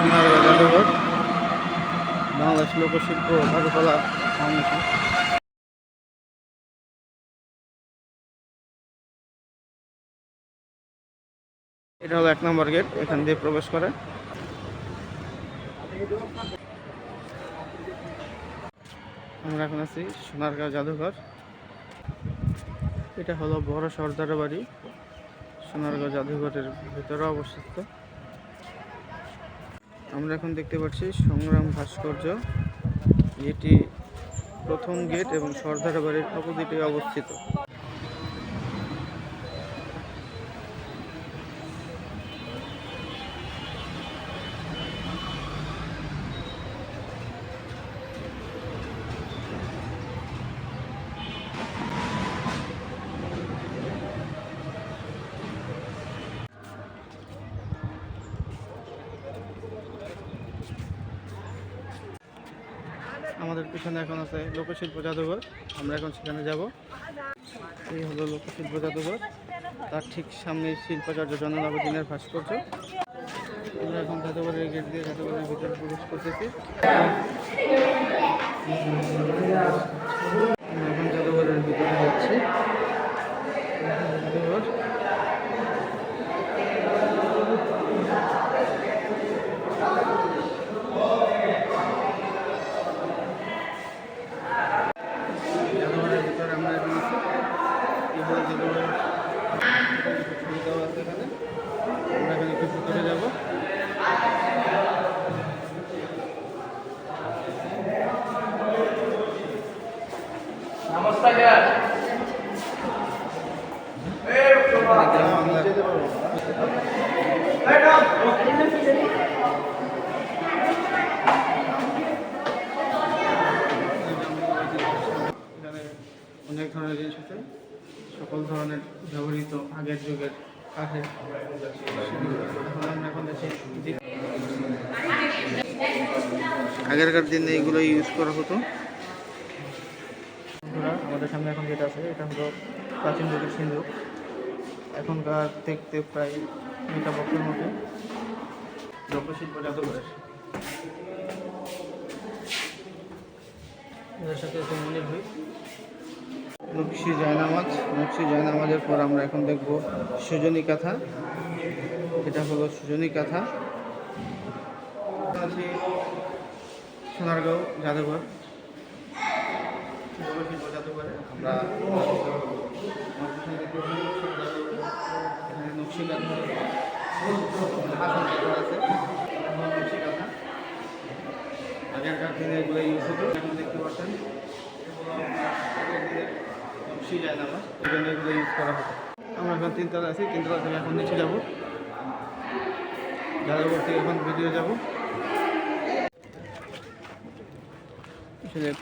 সোনার জাদুঘর বাংলাদেশ লোকশিল্প চারুকলা ফাউন্ডেশন। এটা হলো এক নম্বর গেট, এখান দিয়ে প্রবেশ করে। আমরা এখন আছি সোনারগাঁও জাদুঘর। এটা হলো বড় সর্দার বাড়ি, সোনারগাঁও জাদুঘরের ভিতরে অবস্থিত। আমরা এখন দেখতে পাচ্ছি সংগ্রাম ভাস্কর্য। এটি প্রথম গেট এবং সর্দার বাড়ির অপোজিটে অবস্থিত। আমাদের পিছনে এখন আছে লোকশিল্প জাদুঘর। আমরা এখন সেখানে যাব। এই হলো লোকশিল্প জাদুঘর। তার ঠিক সামনে শিল্পাচার্য জনলাবদিনের ভাস্কর্য। আমরা এখন জাদুঘরের গেট দিয়ে জাদুঘরের ভিতরে প্রবেশ করতেছি আমরা এখন জাদুঘরের ভিতরে যাচ্ছি জাদুঘর জাদুঘরের ভিতরে আমরা এখন আছি এই হলো জাদুঘরের ছবি দেওয়া আছে এখানে আমরা এখানে একটু ভিতরে যাব এখানে গ্রাম বাংলার এখানে অনেক ধরনের জিনিস আছে। সকল ধরনের ব্যবহৃত আগের যুগের কাঠের এখন আগেরকার দিনে এগুলো ইউজ করা হতো। আমাদের সামনে এখন যেটা আছে এটা হলো প্রাচীন যুগের সিন্ধু। এখনকার দেখতে প্রায় মেটা বক্সের মতো লোকশিল্প জাদুঘরের এদের সাথে আছে মনির নকশি জয়নামাজ নকশি জয়নামাজের পর আমরা এখন দেখব সুজনী কাঁথা। এটা হলো সুজনী কাঁথা। সোনারগাঁও জাদুঘরে। আমরা আগেরকার দিনে এগুলো ইউজ হতো এখন দেখতে পাচ্ছেন জন্য এগুলো ইউজ করা হতো আমরা এখন তিনতলা আছি, তিনতলা থেকে এখন নিচে যাব। জাদুঘর থেকে এখন ভিডিও যাব।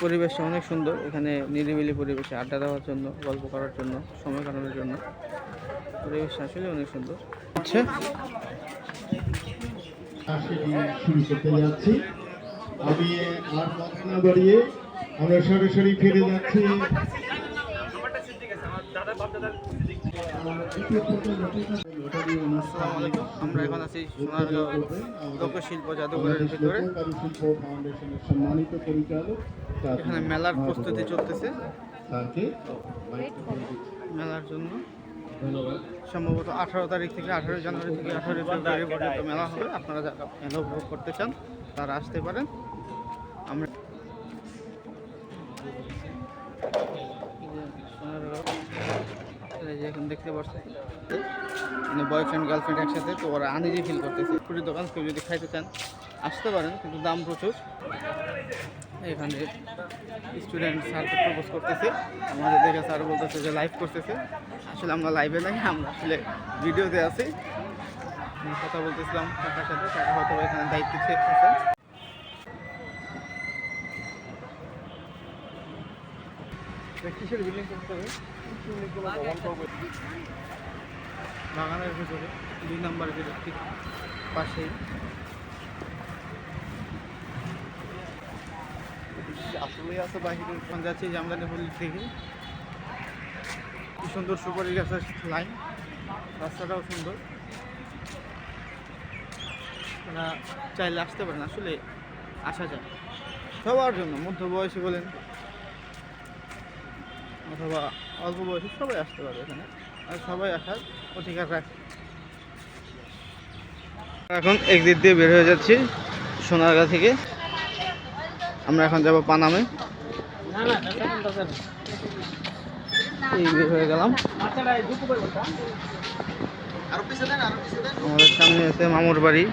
পরিবেশটা অনেক সুন্দর, এখানে নিরিবিলি পরিবেশে আড্ডা দেওয়ার জন্য, গল্প করার জন্য, সময় কাটানোর জন্য। আসলে অনেক সুন্দর। আচ্ছা। সেটি শুরু করতে যাচ্ছি। আমি আর কথা না বাড়িয়ে আমরা সরাসরি ফিরে যাচ্ছি। আমরা এখন আছি সোনারগাঁও লোকশিল্প জাদুঘরের ভিতরে। শিল্প ফাউন্ডেশনের সম্মানিত পরিচালক এখানে মেলার প্রস্তুতি চলতেছে। মেলার জন্য সম্ভবত আঠারো তারিখ থেকে আঠারো জানুয়ারি থেকে আঠারো ফেব্রুয়ারি পর্যন্ত মেলা হবে। আপনারা যারা মেলা উপভোগ করতে চান, তারা আসতে পারেন। আমরা এখন দেখতে পাচ্ছেন মানে বয়ফ্রেন্ড গার্লফ্রেন্ড একসাথে, তো ওরা আনইজি ফিল করতেছে। পুরী দোকান, কেউ যদি খাইতে চান, আসতে পারেন, কিন্তু দাম প্রচুর। এখানে স্টুডেন্ট স্যারকে প্রপোজ করতেছে। আমাদের দেখে স্যার বলতেছে যে লাইভ করতেছে। আসলে আমরা লাইভে নাই, আমরা আসলে ভিডিওতে আছি। কথা বলতেছিলাম, কাকার সাথে, কাকা হয়তো এখানে দায়িত্ব থাকতেছে কিসের বিল্ডিং করতে হবে বাগানের ভিতরে। দুই নাম্বার গেটের ঠিক পাশেই। আসলে আছে বাহিরে ওখানে যাচ্ছি জামদানি পল্লী থেকে। কি সুন্দর সুপারি গাছের লাইন রাস্তাটাও সুন্দর। আপনারা চাইলে আসতে পারেন, আসলে আসা যায়। সবার জন্য মধ্য বয়সী বলেন। অথবা অল্প বয়সী সবাই আসতে পারে এখানে। আর সবাই আসার অধিকার রাখে। এখন একদিক দিয়ে বের হয়ে যাচ্ছি সোনারগাঁ থেকে। আমরা এখন যাব পানামে। হয়ে গেলাম। আমাদের সামনে আছে মামুর বাড়ি।